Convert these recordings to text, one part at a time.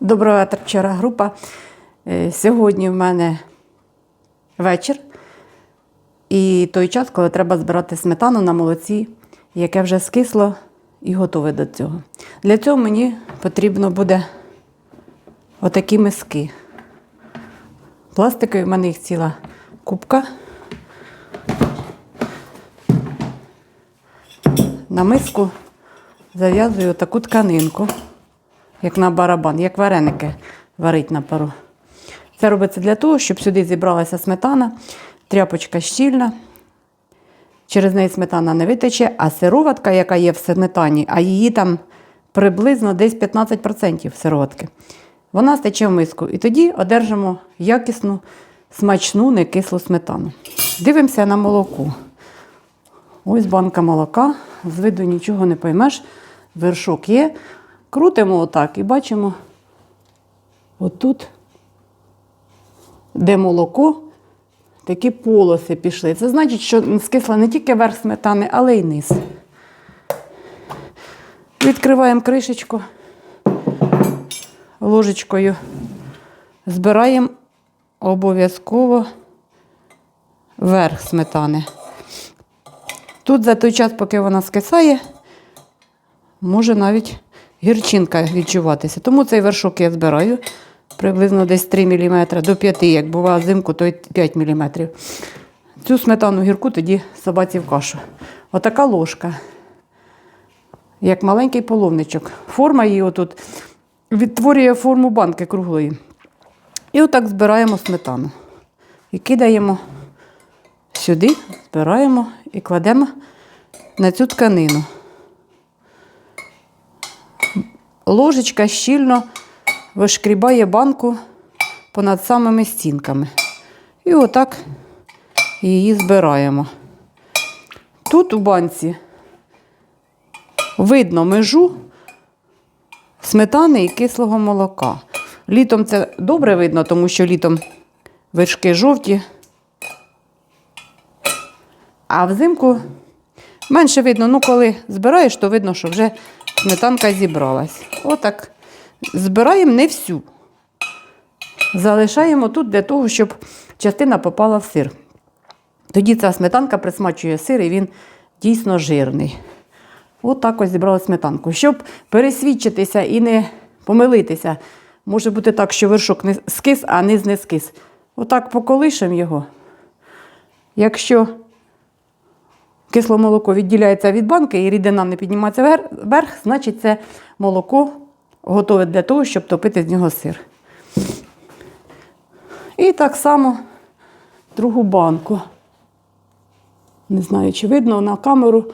Доброго вечора, група. Е, Сьогодні в мене вечір і той час, коли треба збирати сметану на молоці, яке вже скисло і готове до цього. Для цього мені потрібно буде отакі миски. Пластикові в мене їх ціла кубка. На миску зав'язую таку тканинку як на барабан, як вареники варить на пару. Це робиться для того, щоб сюди зібралася сметана, тряпочка щільна. Через неї сметана не витече, а сироватка, яка є в сметані, а її там приблизно десь 15% сироватки, вона стече в миску. І тоді одержимо якісну, смачну, некислу сметану. Дивимося на молоко. Ось банка молока. З виду нічого не поймеш. Вершок є. Крутимо отак і бачимо отут, де молоко, такі полоси пішли. Це значить, що скисла не тільки верх сметани, але й низ. Відкриваємо кришечку ложечкою. Збираємо обов'язково верх сметани. Тут за той час, поки вона скисає, може навіть гірчинка відчуватися. Тому цей вершок я збираю приблизно десь 3 мм до 5 як буває взимку, то й 5 мм. Цю сметану гірку тоді собаці в кашу. Отака ложка, як маленький половничок. Форма її отут відтворює форму банки круглої. І отак збираємо сметану. І кидаємо сюди, збираємо і кладемо на цю тканину. Ложечка щільно вишкрібає банку понад самими стінками. І отак її збираємо. Тут у банці видно межу сметани і кислого молока. Літом це добре видно, тому що літом вершки жовті, а взимку менше видно. Ну, коли збираєш, то видно, що вже сметанка зібралась. Отак. Збираємо не всю. Залишаємо тут для того, щоб частина попала в сир. Тоді ця сметанка присмачує сир і він дійсно жирний. Отак ось зібрала сметанку. Щоб пересвідчитися і не помилитися, може бути так, що вершок не скис, а низ не скис. Отак поколишемо його. Якщо кисло молоко відділяється від банки і рідина не піднімається вер- вверх, значить це молоко готове для того, щоб топити з нього сир. І так само другу банку. Не знаю, чи видно на камеру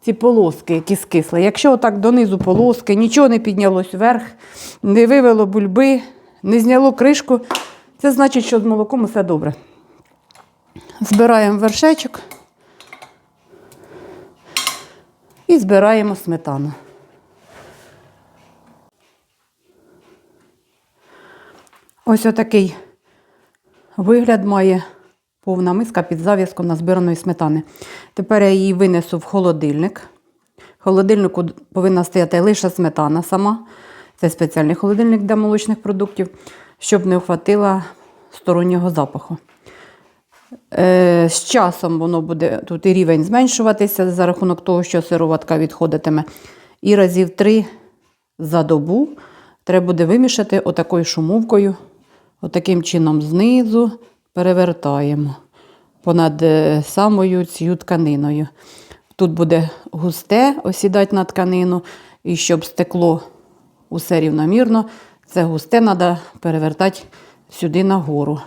ці полоски, які скисли. Якщо отак донизу полоски, нічого не піднялось вверх, не вивело бульби, не зняло кришку, це значить, що з молоком все добре. Збираємо вершечок і збираємо сметану. Ось отакий вигляд має повна миска під зав'язком назбираної сметани. Тепер я її винесу в холодильник. В холодильнику повинна стояти лише сметана сама. Це спеціальний холодильник для молочних продуктів, щоб не охватила стороннього запаху. Е, з часом воно буде тут і рівень зменшуватися за рахунок того, що сироватка відходитиме. І разів три за добу треба буде вимішати отакою шумовкою, отаким чином знизу перевертаємо понад е, самою цією тканиною. Тут буде густе осідати на тканину, і щоб стекло усе рівномірно, це густе треба перевертати сюди нагору.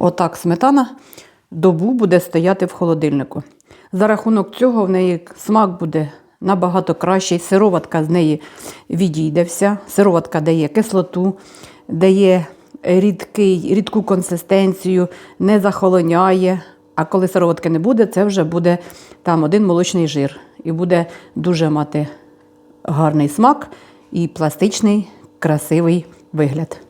Отак сметана добу буде стояти в холодильнику. За рахунок цього в неї смак буде набагато кращий. Сироватка з неї відійде вся. Сироватка дає кислоту, дає рідкий, рідку консистенцію, не захолоняє. А коли сироватки не буде, це вже буде там один молочний жир. І буде дуже мати гарний смак і пластичний, красивий вигляд.